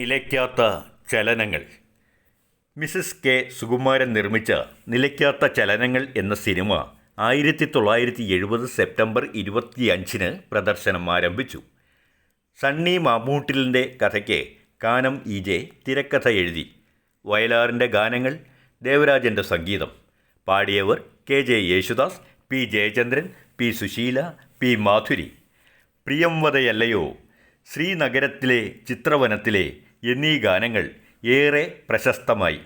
നിലയ്ക്കാത്ത ചലനങ്ങൾ. Mises K. Sukumaran നിർമ്മിച്ച നിലയ്ക്കാത്ത ചലനങ്ങൾ എന്ന സിനിമ ആയിരത്തി തൊള്ളായിരത്തി എഴുപത് സെപ്റ്റംബർ ഇരുപത്തിയഞ്ചിന് പ്രദർശനം ആരംഭിച്ചു. സണ്ണി മാമൂട്ടിലിന്റെ കഥയ്ക്ക് കാനം ഇ ജെ തിരക്കഥ എഴുതി. വയലാറിന്റെ ഗാനങ്ങൾ ദേവരാജന്റെ സംഗീതം. പാടിയവർ K J Yesudas P Jayachandran P Susheela P Madhuri. പ്രിയംവതയല്ലയോ ശ്രീനഗരത്തിലെ ചിത്രവനത്തിലെ എന്നീ ഗാനങ്ങൾ ഏറെ പ്രശസ്തമായി.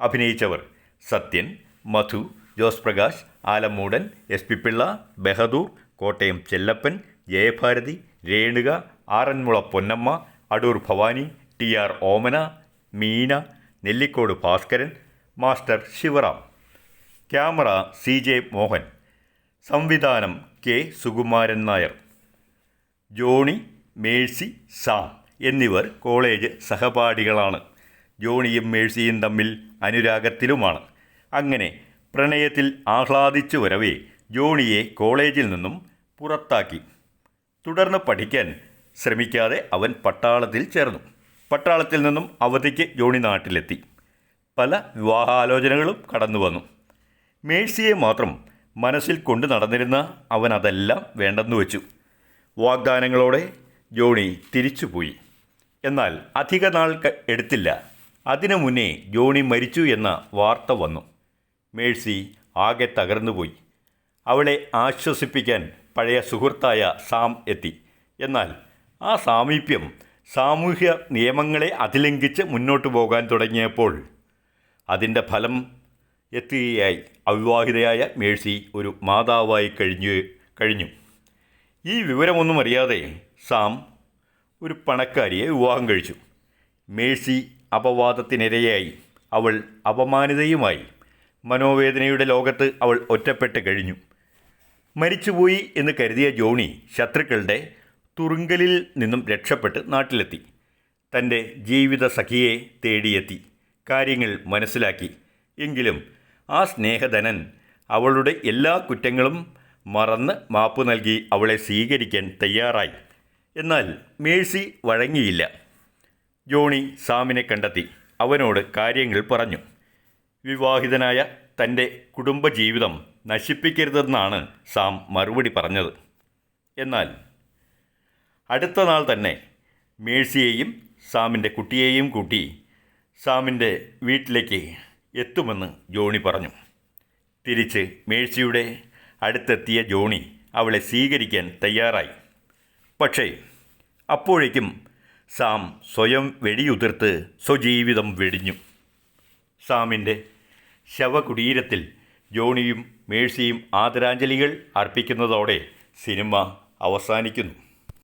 അഭിനയിച്ചവർ Sathyan Madhu Jose Prakash Alummoodan S P Pillai Bahadur Kottayam Chellappan Jayabharathi Renuka Aranmula Ponnamma Adoor Bhavani T R Omana Meena Nellikode Bhaskaran master Sivaram. Camera C J Mohan. സംവിധാനം K Sukumaran Nair. Johnny Mercy Sam എന്നിവർ college സഹപാഠികളാണ്. ജോണിയും മേഴ്സിയും തമ്മിൽ അനുരാഗത്തിലുമാണ്. അങ്ങനെ പ്രണയത്തിൽ ആഹ്ലാദിച്ചു വരവേ ജോണിയെ കോളേജിൽ നിന്നും പുറത്താക്കി. തുടർന്ന് പഠിക്കാൻ ശ്രമിക്കാതെ അവൻ പട്ടാളത്തിൽ ചേർന്നു. പട്ടാളത്തിൽ നിന്നും അവധിക്ക് ജോണി നാട്ടിലെത്തി. പല വിവാഹാലോചനകളും കടന്നു വന്നു. മേഴ്സിയെ മാത്രം മനസ്സിൽ കൊണ്ടു നടന്നിരുന്ന അവൻ അതെല്ലാം വേണ്ടെന്ന് വെച്ചു. വാഗ്ദാനങ്ങളോടെ ജോണി തിരിച്ചുപോയി. എന്നാൽ അധിക നാൾ എടുത്തില്ല. അതിനു മുന്നേ ജോണി മരിച്ചു എന്ന വാർത്ത വന്നു. മേഴ്സി ആകെ തകർന്നുപോയി. അവളെ ആശ്വസിപ്പിക്കാൻ പഴയ സുഹൃത്തായ സാം എത്തി. എന്നാൽ ആ സാമീപ്യം സാമൂഹ്യ നിയമങ്ങളെ അതിലംഘിച്ച് മുന്നോട്ട് പോകാൻ തുടങ്ങിയപ്പോൾ അതിന്റെ ഫലം എത്തുകയായി. അവിവാഹിതയായ മേഴ്സി ഒരു മാതാവായി കഴിഞ്ഞു കഴിഞ്ഞു. ഈ വിവരമൊന്നും അറിയാതെ സാം ഒരു പണക്കാരിയെ വിവാഹം കഴിച്ചു. മേഴ്സി അപവാദത്തിനിരയായി. അവൾ അപമാനിതയുമായി. മനോവേദനയുടെ ലോകത്ത് അവൾ ഒറ്റപ്പെട്ട് കഴിഞ്ഞു. മരിച്ചുപോയി എന്ന് കരുതിയ ജോണി ശത്രുക്കളുടെ തുറുങ്കലിൽ നിന്നും രക്ഷപ്പെട്ട് നാട്ടിലെത്തി. തന്റെ ജീവിത സഖിയെ തേടിയെത്തി. കാര്യങ്ങൾ മനസ്സിലാക്കി. എങ്കിലും ആ സ്നേഹധനൻ അവളുടെ എല്ലാ കുറ്റങ്ങളും മറന്ന് മാപ്പ് നൽകി അവളെ സ്വീകരിക്കാൻ തയ്യാറായി. എന്നാൽ മേഴ്സി വഴങ്ങിയില്ല. ജോണി സാമിനെ കണ്ടെത്തി. അവനോട് കാര്യങ്ങൾ പറഞ്ഞു. വിവാഹിതനായ തന്റെ കുടുംബജീവിതം നശിപ്പിക്കരുതെന്നാണ് സാം മറുപടി പറഞ്ഞത്. എന്നാൽ അടുത്ത നാൾ തന്നെ മേഴ്സിയെയും സാമിന്റെ കുട്ടിയെയും കൂട്ടി സാമിന്റെ വീട്ടിലേക്ക് എത്തുമെന്ന് ജോണി പറഞ്ഞു. തിരിച്ച് മേഴ്സിയുടെ അടുത്തെത്തിയ ജോണി അവളെ സ്വീകരിക്കാൻ തയ്യാറായി. പക്ഷേ അപ്പോഴേക്കും സാം സ്വയം വെടിയുതിർത്ത് സ്വജീവിതം വെടിഞ്ഞു. സാമിന്റെ ശവകുടീരത്തിൽ ജോണിയും മേഴ്സിയും ആദരാഞ്ജലികൾ അർപ്പിക്കുന്നതോടെ സിനിമ അവസാനിക്കുന്നു.